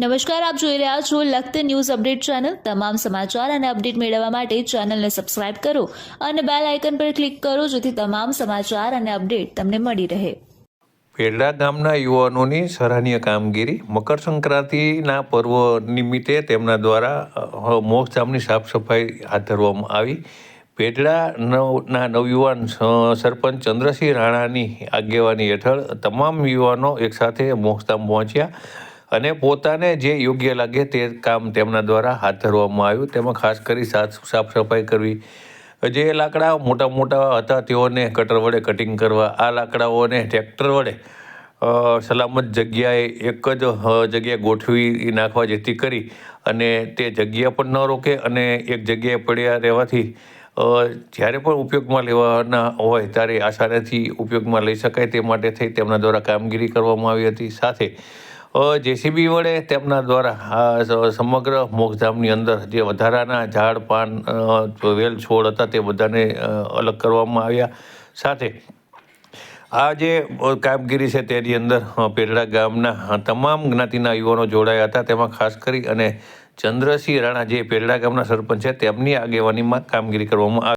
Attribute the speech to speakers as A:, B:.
A: નમસ્કાર, આપ જોઈ રહ્યા છો લખત ન્યૂઝ અપડેટ ચેનલ. તમામ સમાચાર અને અપડેટ મેળવવા માટે ચેનલને સબસ્ક્રાઇબ કરો અને બેલ આઇકન પર ક્લિક કરો જેથી તમામ સમાચાર અને અપડેટ તમને મળી રહે.
B: પેરડા ગામના યુવાનોની સરાહનીય કામગીરી. મકર સંક્રાંતિના પર્વ નિમિત્તે તેમના દ્વારા મોક્ષધામની સાફ સફાઈ હાથ ધરવામાં આવી. પેઢડા નવના નવયુવાન સરપંચ ચંદ્રસિંહ રાણાની આગેવાની હેઠળ તમામ યુવાનો એકસાથે મોક્ષધામ પહોંચ્યા. અને પોતાને જે યોગ્ય લાગે તે કામ તેમના દ્વારા હાથ ધરવામાં આવ્યું. તેમાં ખાસ કરી સાફ સાફ સફાઈ કરવી. જે લાકડા મોટા મોટા હતા તેઓને કટર વડે કટિંગ કરવા, આ લાકડાઓને ટ્રેક્ટર વડે સલામત જગ્યાએ એક જ જગ્યાએ ગોઠવી નાખવા જેથી કરી અને તે જગ્યા પણ ન રોકે અને એક જગ્યાએ પડ્યા રહેવાથી જ્યારે પણ ઉપયોગમાં લેવાના હોય ત્યારે આસાનીથી ઉપયોગમાં લઈ શકાય તે માટે થઈ તેમના દ્વારા કામગીરી કરવામાં આવી હતી. સાથે જેસીબી વડે તેમના દ્વારા સમગ્ર મોક્ષધામની અંદર જે વધારાના ઝાડ, પાન વેલ છોડ હતા તે બધાને અલગ કરવામાં આવ્યા. સાથે આ જે કામગીરી છે તેની અંદર પેરડા ગામના તમામ જ્ઞાતિના યુવાનો જોડાયા હતા. તેમાં ખાસ કરી અને ચંદ્રસિંહ રાણા જે પેરડા ગામના સરપંચ છે, તેમની આગેવાનીમાં કામગીરી કરવામાં આવી.